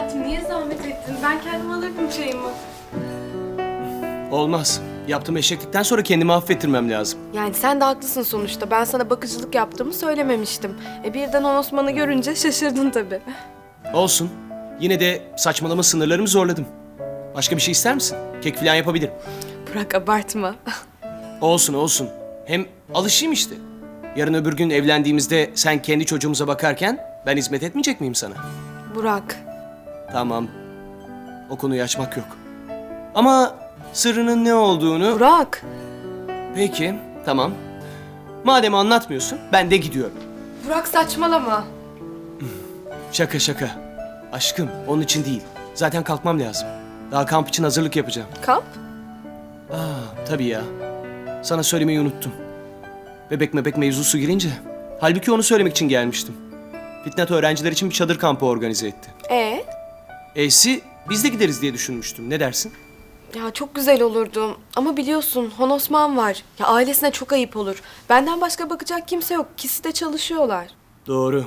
Hayatım niye zahmet ettin? Ben kendim alırdım çayımı. Olmaz. Yaptığım eşeklikten sonra kendimi affettirmem lazım. Yani sen de haklısın sonuçta. Ben sana bakıcılık yaptığımı söylememiştim. E birden On Osman'ı görünce şaşırdın tabii. Olsun. Yine de saçmalama sınırlarımı zorladım. Başka bir şey ister misin? Kek falan yapabilirim. Burak abartma. Olsun olsun. Hem alışayım işte. Yarın öbür gün evlendiğimizde sen kendi çocuğumuza bakarken ben hizmet etmeyecek miyim sana? Burak. Tamam. O konuyu açmak yok. Ama sırrının ne olduğunu... Burak. Peki, tamam. Madem anlatmıyorsun, ben de gidiyorum. Burak saçmalama. Şaka şaka. Aşkım, onun için değil. Zaten kalkmam lazım. Daha kamp için hazırlık yapacağım. Kamp? Aa, tabii ya. Sana söylemeyi unuttum. Bebek mebek mevzusu girince. Halbuki onu söylemek için gelmiştim. Fitnat öğrenciler için bir çadır kampı organize etti. E E'si biz de gideriz diye düşünmüştüm. Ne dersin? Ya çok güzel olurdu. Ama biliyorsun Hon Osman var. Ya ailesine çok ayıp olur. Benden başka bakacak kimse yok. İkisi de çalışıyorlar. Doğru.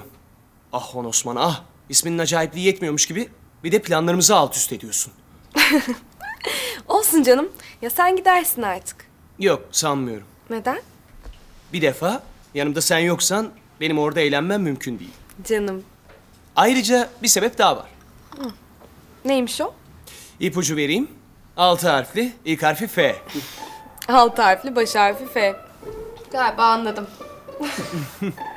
Ah Hon Osman ah. İsminin acayipliği yetmiyormuş gibi bir de planlarımızı alt üst ediyorsun. Olsun canım. Ya sen gidersin artık. Yok sanmıyorum. Neden? Bir defa yanımda sen yoksan benim orada eğlenmem mümkün değil. Canım. Ayrıca bir sebep daha var. Neymiş o? İpucu vereyim. Altı harfli, ilk harfi F. Alt harfli, baş harfi F. Galiba anladım.